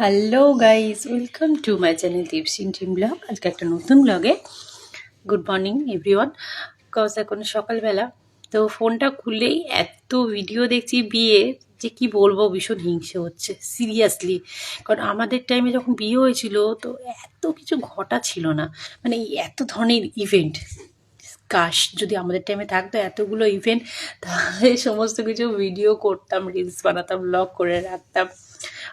Hello guys welcome to my channel Tipsin team blog আজকে একটা নতুন ব্লগে গুড মর্নিং এভরিওয়ান কজ এখন সকালবেলা, তো ফোনটা খুললেই এত ভিডিও দেখছি বিয়ে, যে কি বলব, ভীষণ হিংসে হচ্ছে সিরিয়াসলি কারণ আমাদের টাইমে যখন বিয়ে হয়েছিল, তো এত কিছু ঘটা ছিল না। মানে এত ধরনের ইভেন্ট কাশ যদি আমাদের টাইমে থাকতো এতগুলো ইভেন্ট তাহলে সমস্ত কিছু ভিডিও করতাম রিলস বানাতাম ব্লগ করে রাখতাম।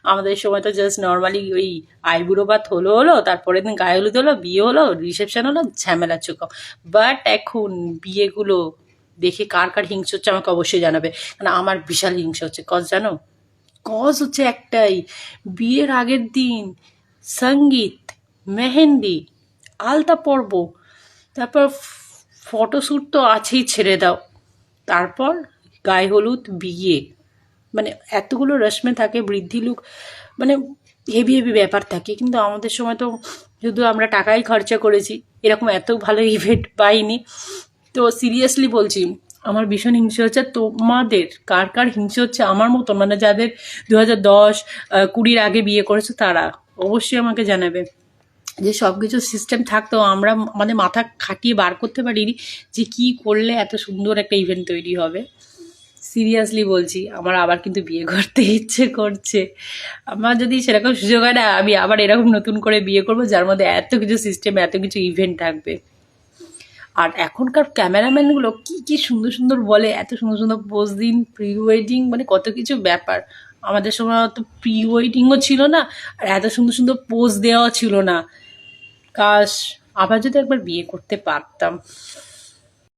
আমাদের সময় তো জাস্ট নর্মালি ওই আইবুড়ো ভাত হলো হলো তারপরে দিন গায়ে হলুদ হলো, বিয়ে হলো রিসেপশন হলো ঝামেলা চুকাও বাট এখন বিয়েগুলো দেখে কার কার হিংস হচ্ছে আমাকে অবশ্যই জানাবে। কারণ আমার বিশাল হিংস হচ্ছে। কজ জানো? কজ হচ্ছে একটাই। বিয়ের আগের দিন সংগীত, মেহেন্দি, আলতা পর্ব। তারপর ফটোশ্যুট তো আছেই, ছেড়ে দাও। তারপর গায়ে হলুদ, বিয়ে। মানে এতগুলো রসমে থাকে, বৃদ্ধি লুক মানে হেভি হেভি ব্যাপার থাকে। কিন্তু আমাদের সময় তো শুধু আমরা টাকাই খরচা করেছি, এরকম এত ভালো ইভেন্ট পাইনি। তো সিরিয়াসলি বলছি, আমার ভীষণ হিংসে হচ্ছে তোমাদের কার কার হিংসে হচ্ছে আমার মতন? মানে যাদের দু হাজার দশ কুড়ির আগে বিয়ে করেছে তারা, অবশ্যই আমাকে জানাবে। যে সব কিছু সিস্টেম থাকতো আমরা মানে মাথা খাটিয়ে বার করতে পারিনি যে কি করলে এত সুন্দর একটা ইভেন্ট তৈরি হবে। সিরিয়াসলি বলছি, আমার আবার কিন্তু বিয়ে করতে ইচ্ছে করছে। আমার যদি সেরকম সুযোগ হয় না, আমি আবার এরকম নতুন করে বিয়ে করব, যার মধ্যে এত কিছু সিস্টেম এত কিছু ইভেন্ট থাকবে। আর এখনকার ক্যামেরাম্যানগুলো কি কি সুন্দর সুন্দর বলে, এত সুন্দর সুন্দর পোজ দিন প্রি ওয়েডিং মানে কত কিছু ব্যাপার। আমাদের সময় তো প্রি ওয়েডিংও ছিল না, আর এত সুন্দর সুন্দর পোজ দেওয়াও ছিল না। কাশ, আবার যদি একবার বিয়ে করতে পারতাম।